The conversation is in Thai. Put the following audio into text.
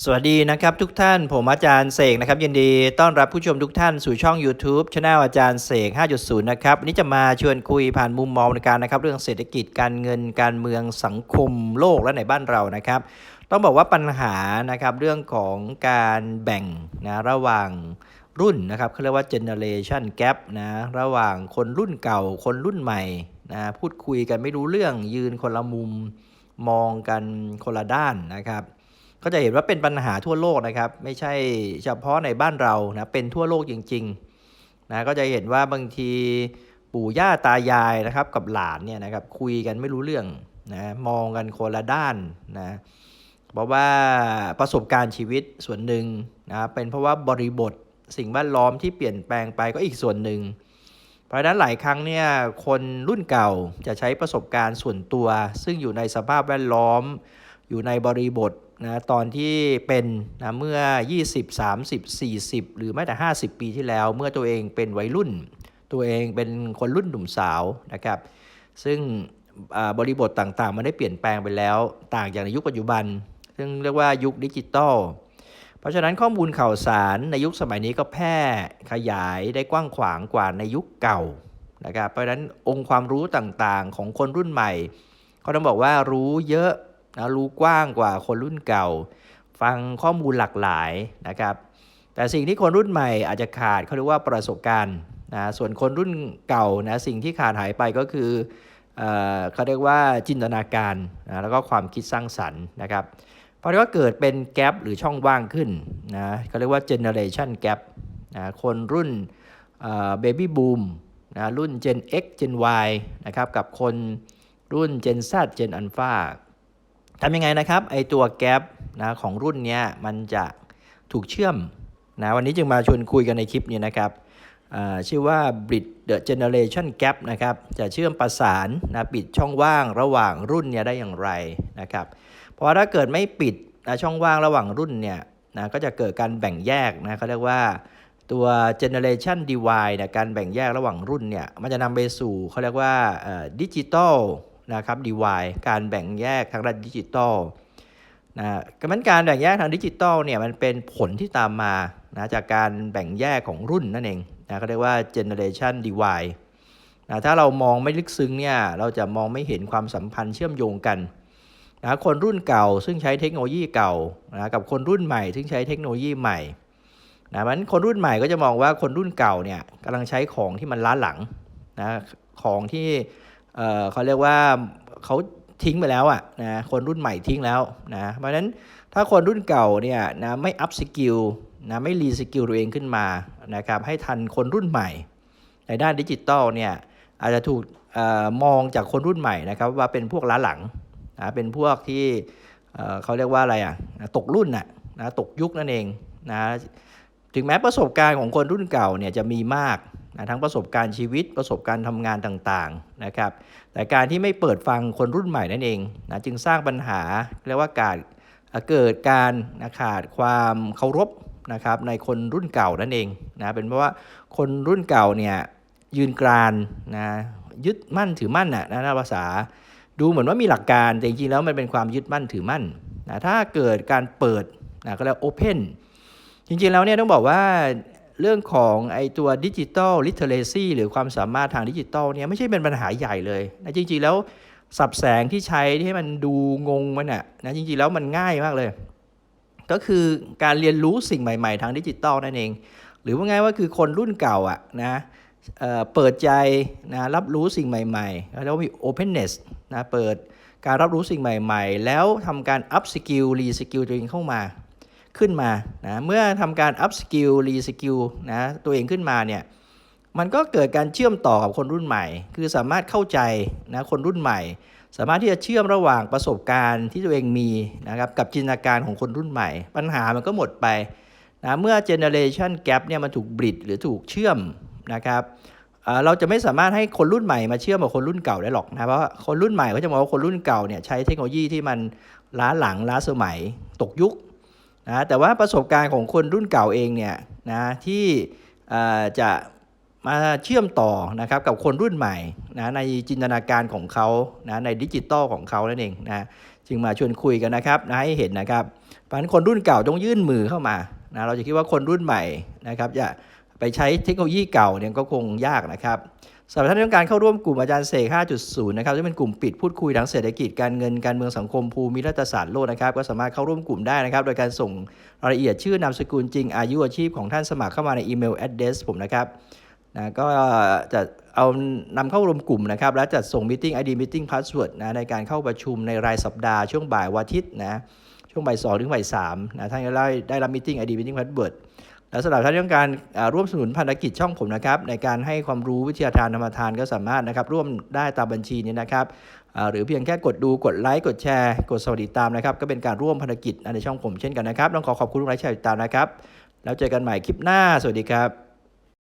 สวัสดีนะครับทุกท่านผมอาจารย์เสกนะครับยินดีต้อนรับผู้ชมทุกท่านสู่ช่อง YouTube c h anel อาจารย์เสก 5.0 นะครับวันนี้จะมาชวนคุยผ่านมุมมองในการนะครับ เรื่องเศรษฐกิจการเงินการเมืองสังคมโลกและในบ้านเรานะครับ ต้องบอกว่าปัญหานะครับเรื่องของการแบ่งนะระหว่างรุ่นนะครับเขาเรียกว่า generation gap นะระหว่างคนรุ่นเก่าคนรุ่นใหม่นะพูดคุยกันไม่รู้เรื่องยืนคนละมุมมองกันคนละด้านนะครับ ก็จะเห็นว่าเป็นปัญหาทั่วโลกนะครับ ไม่ใช่เฉพาะในบ้านเรานะเป็นทั่วโลกจริงๆนะก็จะเห็นว่าบางทีปู่ย่าตายายนะครับ กับหลานเนี่ยนะครับคุยกันไม่รู้เรื่องนะมองกันคนละด้านนะเพราะว่าประสบการณ์ชีวิตส่วนหนึ่งนะเป็นเพราะว่าบริบทสิ่งแวดล้อมที่เปลี่ยนแปลงไปก็อีกส่วนหนึ่ง เพราะฉะนั้นหลายครั้งเนี่ยคนรุ่นเก่าจะใช้ประสบการณ์ส่วนตัว ซึ่งอยู่ในสภาพแวดล้อม อยู่ในบริบท นะตอนที่เป็นนะเมื่อ 20 30 40 หรือแม้แต่ 50 ปีที่แล้ว เมื่อตัวเองเป็นวัยรุ่น ตัวเองเป็นคนรุ่นหนุ่มสาวนะครับ ซึ่งบริบทต่างๆ มันได้เปลี่ยนแปลงไปแล้ว ต่างจากในยุคปัจจุบัน ซึ่งเรียกว่ายุคดิจิตอลเพราะฉะนั้นข้อมูลข่าวสารในยุคสมัยนี้ก็แพร่ขยายได้กว้างขวางกว่าในยุคเก่านะครับเพราะฉะนั้นองค์ความรู้ต่างๆ ของคนรุ่นใหม่ ก็ต้องบอกว่ารู้เยอะ นะรู้กว้างกว่าคนรุ่นเก่า ฟังข้อมูลหลากหลายนะครับ แต่สิ่งที่คนรุ่นใหม่อาจจะขาดเขาเรียกว่าประสบการณ์นะส่วนคนรุ่นเก่านะสิ่งที่ขาดหายไปก็คือเอเขาเรียกว่าจินตนาการนะแล้วก็ความคิดสร้างสรรค์นะครับเพราะว่าเกิดเป็นแกลบหรือช่องว่างขึ้นนะเขาเรียกว่า generation gap นะคนรุ่นเบบี้บูมนะรุ่น Gen X Gen Y นะครับกับคนรุ่น Gen Z Gen Alpha ทำยังไงนะครับไอตัวแกลบนะของรุ่นนี้มันจะถูกเชื่อมนะวันนี้จึงมาชวนคุยกันในคลิปนี้นะครับชื่อว่า Bridge the Generation Gap นะครับจะเชื่อมประสานนะปิดช่องว่างระหว่างรุ่นเนี่ยได้อย่างไรนะครับเพราะถ้าเกิดไม่ปิดนะช่องว่างระหว่างรุ่นเนี่ยนะก็จะเกิดการแบ่งแยกนะเขาเรียกว่าตัว generation divide นะการแบ่งแยกระหว่างรุ่นเนี่ยมันจะนำไปสู่เขาเรียกว่าดิจิตอล นะครับ divide การแบ่งแยกทางด้านดิจิตอลนะการมันการแบ่งแยกทางดิจิตอลเนี่ยมันเป็นผลที่ตามมานะจากการแบ่งแยกของรุ่นนั่นเองนะเขาเรียกว่า generation divide นะถ้าเรามองไม่ลึกซึ้งเนี่ยเราจะมองไม่เห็นความสัมพันธ์เชื่อมโยงกันนะคนรุ่นเก่าซึ่งใช้เทคโนโลยีเก่านะกับคนรุ่นใหม่ ซึ่งใช้เทคโนโลยีใหม่นะมันคนรุ่นใหม่ก็จะมองว่าคนรุ่นเก่าเนี่ยกำลังใช้ของที่มันล้าหลังนะของที่ เเขาเรียกว่าเขาทิ้งไปแล้วอะ่ะนะคนรุ่นใหม่ทิ้งแล้วนะเพราะฉะนั้นถ้าคนรุ่นเก่าเนี่ยนะไม่อัพสกิลนะไม่รีสกิลตัวเองขึ้นมานะครับให้ทันคนรุ่นใหม่ ในด้านดิจิตอลเนี่ยอาจจะถูกออมองจากคนรุ่นใหม่นะครับว่าเป็นพวกล้าหลังนะเป็นพวกที่เเขาเรียกว่าอะไรอะตกรุ่นน่ะนะตกยุคนั่นเองนะถึงแม้ประสบการณ์ของคนรุ่นเก่าเนี่ยจะมีมาก นะทั้งประสบการณ์ชีวิตประสบการณ์ทำงานต่างๆนะครับ แต่การที่ไม่เปิดฟังคนรุ่นใหม่นั่นเองนะจึงสร้างปัญหาเรียกว่าการเกิดการนะขาดความเคารพนะครับในคนรุ่นเก่านั่นเองนะเป็นเพราะว่าคนรุ่นเก่าเนี่ยยืนกรานนะยึดมั่นถือมั่นน่ะนะภาษา ดูเหมือนว่ามีหลักการแต่จริงๆแล้วมันเป็นความยึดมั่นถือมั่นนะถ้าเกิดการเปิดนะก็เรียกโอเพนจริงๆแล้วเนี่ยต้องบอกว่า เรื่องของไอตัวดิจิตอลลิเทเรซีหรือความสามารถทางดิจิตอลเนี่ยไม่ใช่เป็นปัญหาใหญ่เลยนะจริงๆแล้วสับแสงที่ใช้ที่ให้มันดูงงมันอะนะจริงๆแล้วมันง่ายมากเลย ก็คือการเรียนรู้สิ่งใหม่ ๆ ทางดิจิตอลนั่นเอง หรือว่าไงว่าคือคนรุ่นเก่าอะนะเอ่อเปิดใจนะรับรู้สิ่งใหม่ๆ แล้วมี openness นะเปิดการรับรู้สิ่งใหม่ ๆ แล้วทำการ up skill re skill ตัวเองเข้ามา ขึ้นมานะเมื่อทำการ up skill re skill นะตัวเองขึ้นมาเนี่ยมันก็เกิดการเชื่อมต่อกับคนรุ่นใหม่ คือสามารถเข้าใจนะคนรุ่นใหม่ สามารถที่จะเชื่อมระหว่างประสบการณ์ที่ตัวเองมีนะครับกับจินตนาการของคนรุ่นใหม่ ปัญหามันก็หมดไปนะเมื่อ generation gap เนี่ยมันถูกบริดหรือถูกเชื่อมนะครับเราจะไม่สามารถให้คนรุ่นใหม่มาเชื่อมกับคนรุ่นเก่าได้หรอกนะเพราะคนรุ่นใหม่ก็จะมองว่าคนรุ่นเก่าเนี่ยใช้เทคโนโลยีที่มันล้าหลังล้าสมัยตกยุค นะแต่ว่าประสบการณ์ของคนรุ่นเก่าเองเนี่ยนะที่จะมาเชื่อมต่อนะครับกับคนรุ่นใหม่นะในจินตนาการของเขานะในดิจิตอลของเขานั่นเองนะจึงมาชวนคุยกันนะครับนะให้เห็นนะครับเพราะฉะนั้นคนรุ่นเก่าต้องยื่นมือเข้ามานะเราจะคิดว่าคนรุ่นใหม่นะครับจะไปใช้เทคโนโลยีเก่าเนี่ยก็คงยากนะครับ สำหรับท่านที่ต้องการเข้าร่วมกลุ่มอาจารย์เสก 5.0 นะครับที่งเป็นกลุ่มปิดพูดคุยทางเศรษฐกิจการเงินการเมืองสังคมภูมิรัฐศาสตร์โลกนะครับ ก็สามารถเข้าร่วมกลุ่มได้นะครับ โดยการส่งรายละเอียดชื่อนามสกุลจริงอายุอาชีพของท่านสมัครเข้ามาในอีเมล address ผมนะครับนะก็จะเอานำเข้ารวมกลุ่มนะครับ แล้วจัดส่ง meeting ID meeting password นะในการเข้าประชุมในรายสัปดาห์ช่วงบ่ายวันอาทิตย์นะช่วงบ่ายสองถึงบ่ายสามนะท่านก็ได้ได้รับ meeting ID meeting password และสำหรับท่านที่ต้องการร่วมสนุนพันธกิจช่องผมนะครับ ในการให้ความรู้วิทยาทานธรรมทานก็สามารถนะครับร่วมได้ตามบัญชีนี้นะครับหรือเพียงแค่กดดูกดไลค์กดแชร์ กดสวัสดีตามนะครับ ก็เป็นการร่วมพันธกิจในช่องผมเช่นกันนะครับต้องขอขอบคุณทุกไลค์แชร์ติดตามนะครับ แล้วเจอกันใหม่คลิปหน้า สวัสดีครับ